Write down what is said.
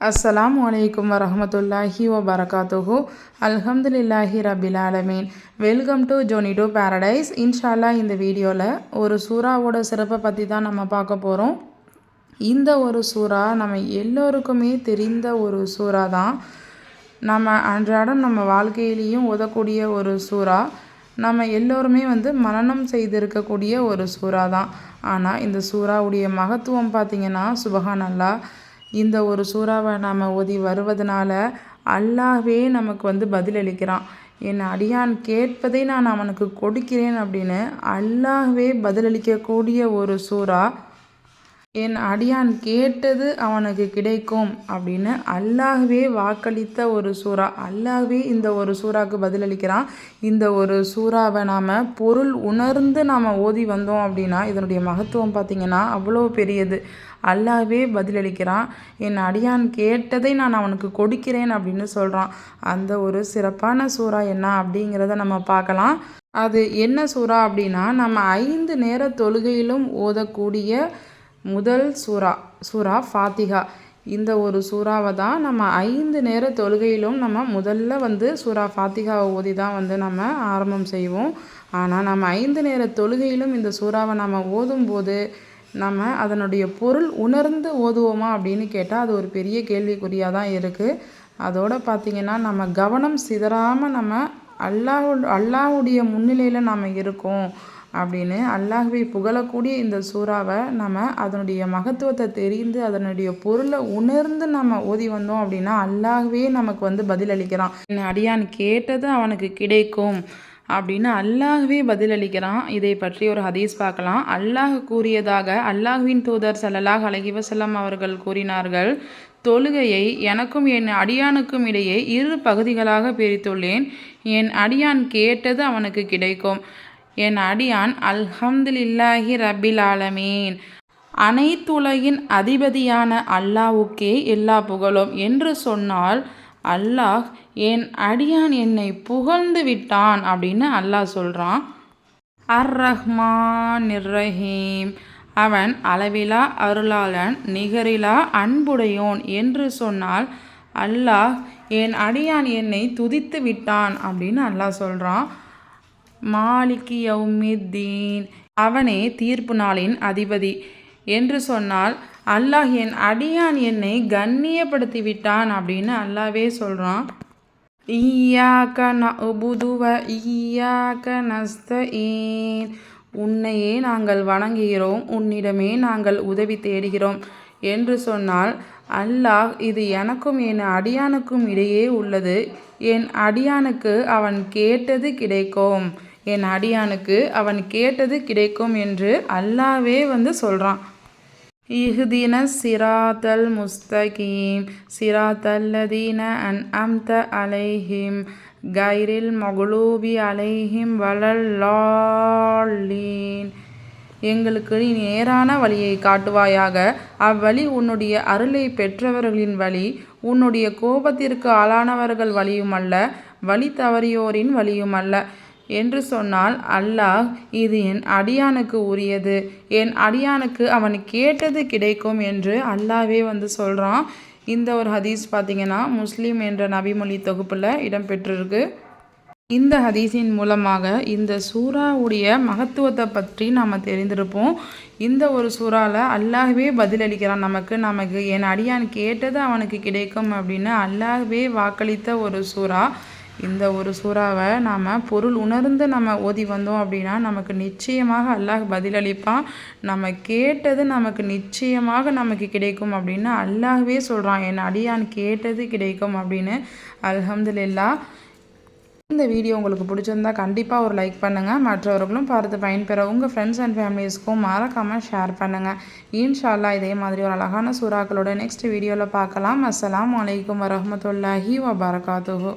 அஸ்ஸலாமு வலைக்கம் வரமத்துல்லாஹி வபரகாத்துஹு அல்ஹம்துலில்லாஹி ரபில் ஆலமீன் வெல்கம் டு ஜோனிடோ பேரடைஸ் இன்ஷால்லா இந்த வீடியோவில் ஒரு சூறாவோட சிறப்பை பற்றி தான் நம்ம பார்க்க போகிறோம் இந்த ஒரு சூறா நம்ம எல்லோருக்குமே தெரிந்த ஒரு சூறா தான் நம்ம அன்றாடம் நம்ம வாழ்க்கையிலையும் உதக்கூடிய ஒரு சூறா. நம்ம எல்லோருமே வந்து மனநம் செய்திருக்கக்கூடிய ஒரு சூறா தான் ஆனால் இந்த சூறாவுடைய மகத்துவம் பார்த்திங்கன்னா சுபஹான் அல்லா இந்த ஒரு சூறாவை நாம் ஓதி வருவதனால அல்லாவே நமக்கு வந்து பதிலளிக்கிறான். என் அடியான் கேட்பதை நான் அவனுக்கு கொடுக்கிறேன் அப்படின்னு அல்லாஹ்வே பதிலளிக்கக்கூடிய ஒரு சூறா என் அடியான் கேட்டது அவனுக்கு கிடைக்கும் அப்படின்னு அல்லாஹ்வே வாக்களித்த ஒரு சூறா. அல்லாஹ்வே இந்த ஒரு சூறாவுக்கு பதிலளிக்கிறான். இந்த ஒரு சூறாவை நாம் பொருள் உணர்ந்து நாம் ஓதி வந்தோம் அப்படின்னா இதனுடைய மகத்துவம் பார்த்திங்கன்னா அவ்வளோ பெரியது. அல்லாவே பதிலளிக்கிறான். என் அடியான் கேட்டதை நான் அவனுக்கு கொடுக்கிறேன் அப்படின்னு சொல்கிறான் அந்த ஒரு சிறப்பான சூறா என்ன அப்படிங்கிறத நம்ம பார்க்கலாம். அது என்ன சூறா அப்படின்னா நம்ம ஐந்து நேர தொழுகையிலும் ஓதக்கூடிய முதல் சூறா சூறா ஃபாத்திகா இந்த ஒரு சூறாவை தான் நம்ம ஐந்து நேர தொழுகையிலும் நம்ம முதல்ல வந்து சூறா ஃபாத்திகாவை ஓதி தான் வந்து நம்ம ஆரம்பம் செய்வோம். ஆனால் நம்ம ஐந்து நேர தொழுகையிலும் இந்த சூறாவை நம்ம ஓதும்போது நம்ம அதனுடைய பொருள் உணர்ந்து ஓதுவோமா அப்படின்னு கேட்டால் அது ஒரு பெரிய கேள்விக்குறியாக தான் இருக்குது அதோடு பார்த்திங்கன்னா நம்ம கவனம் சிதறாமல் நம்ம அல்லாஹ் அல்லாஹுடைய முன்னிலையில் நாம் இருக்கோம். அப்படின்னு அல்லாஹ்வை புகழக்கூடிய இந்த சூறாவை நம்ம அதனுடைய மகத்துவத்தை தெரிந்து அதனுடைய பொருளை உணர்ந்து நம்ம ஓதி வந்தோம் அப்படின்னா அல்லாஹ்வே நமக்கு வந்து பதிலளிக்கிறான் அடியான் கேட்டது அவனுக்கு கிடைக்கும் அப்படின்னு அல்லாஹ்வே பதிலளிக்கிறான் இதை பற்றி ஒரு ஹதீஸ் பார்க்கலாம். அல்லாஹ் கூறியதாக அல்லாஹ்வின் தூதர் சல்லல்லாஹ் அலஹி வசல்லம் அவர்கள் கூறினார்கள் தொழுகையை எனக்கும் என் அடியானுக்கும் இடையே இரு பகுதிகளாக பிரித்துள்ளேன். என் அடியான் கேட்டது அவனுக்கு கிடைக்கும். என் அடியான் அல்ஹம்துலில்லாஹி ரபில் ஆலமீன். அனைத்துலகின் அதிபதியான அல்லாவுக்கே எல்லா புகழும். என்று சொன்னால் அல்லாஹ் என் அடியான் என்னை புகழ்ந்து விட்டான் அப்படின்னு அல்லாஹ் சொல்கிறான் அர் ரஹ்மான் ரஹீம் அவன் அளவிலா அருளாளன் நிகரிலா அன்புடையோன் என்று சொன்னால் அல்லாஹ் என் அடியான் என்னை துதித்து விட்டான் அப்படின்னு அல்லாஹ் சொல்கிறான் மாலிகி யௌமித்தீன். அவனே தீர்ப்பு நாளின் அதிபதி. என்று சொன்னால் அல்லாஹ் என் அடியான் என்னை கண்ணியப்படுத்தி விட்டான் அப்படின்னு அல்லாவே சொல்கிறான் ஈயாக்க நபுதுவ ஈயாக்க நஸ்தீன் உன்னையே நாங்கள் வணங்குகிறோம் உன்னிடமே நாங்கள் உதவி தேடுகிறோம். என்று சொன்னால் அல்லாஹ் இது எனக்கும் என் அடியானுக்கும் இடையே உள்ளது. என் அடியானுக்கு அவன் கேட்டது கிடைக்கும். என் அடியானுக்கு அவன் கேட்டது கிடைக்கும் என்று அல்லாவே வந்து சொல்கிறான் இஹ்தின சிராத்தல் முஸ்தகீம் சிராத்தல்லதீன அன் அம்த அலைஹிம் கைரில் மகுலூபி அலைஹிம் வளல்லாலீன் எங்களுக்கு நீ நேரான வழியை காட்டுவாயாக அவ்வழி உன்னுடைய அருளை பெற்றவர்களின் வழி உன்னுடைய கோபத்திற்கு ஆளானவர்கள் வழியுமல்ல வழி தவறியோரின் வழியுமல்ல. என்று சொன்னால் அல்லாஹ் இது என் அடியானுக்கு உரியது. என் அடியானுக்கு அவன் கேட்டது கிடைக்கும் என்று அல்லாவே வந்து சொல்கிறான் இந்த ஒரு ஹதீஸ் பார்த்திங்கன்னா முஸ்லீம் என்ற நபிமொழி தொகுப்பில் இடம்பெற்றிருக்கு. இந்த ஹதீஸின் மூலமாக இந்த சூறாவுடைய மகத்துவத்தை பற்றி நாம் தெரிந்திருப்போம். இந்த ஒரு சூறாவில் அல்லாஹ்வே பதிலளிக்கிறான். நமக்கு நமக்கு என் அடியான் கேட்டது அவனுக்கு கிடைக்கும் அப்படின்னு அல்லாஹ்வே வாக்களித்த ஒரு சூறா. இந்த ஒரு சூறாவை நாம் பொருள் உணர்ந்து நம்ம ஓதி வந்தோம் அப்படின்னா நமக்கு நிச்சயமாக அல்லாஹ் பதிலளிப்பான். நம்ம கேட்டது நமக்கு நிச்சயமாக நமக்கு கிடைக்கும் அப்படின்னு அல்லாஹ்வே சொல்கிறான் என் அடியான் கேட்டது கிடைக்கும் அப்படின்னு. அலமதுல்லா இந்த வீடியோ உங்களுக்கு பிடிச்சிருந்தா கண்டிப்பாக ஒரு லைக் பண்ணுங்கள் மற்றவர்களும் பார்த்து பயன்பெற உங்கள் ஃப்ரெண்ட்ஸ் அண்ட் ஃபேமிலிஸ்க்கும் மறக்காமல் ஷேர் பண்ணுங்கள் இன்ஷால்லா இதே மாதிரி ஒரு அழகான சூறாக்களோட நெக்ஸ்ட் வீடியோவில் பார்க்கலாம். அஸ்லாம் வலைக்கம் வரமத்துல்லாஹி வபரகாத்துஹூ.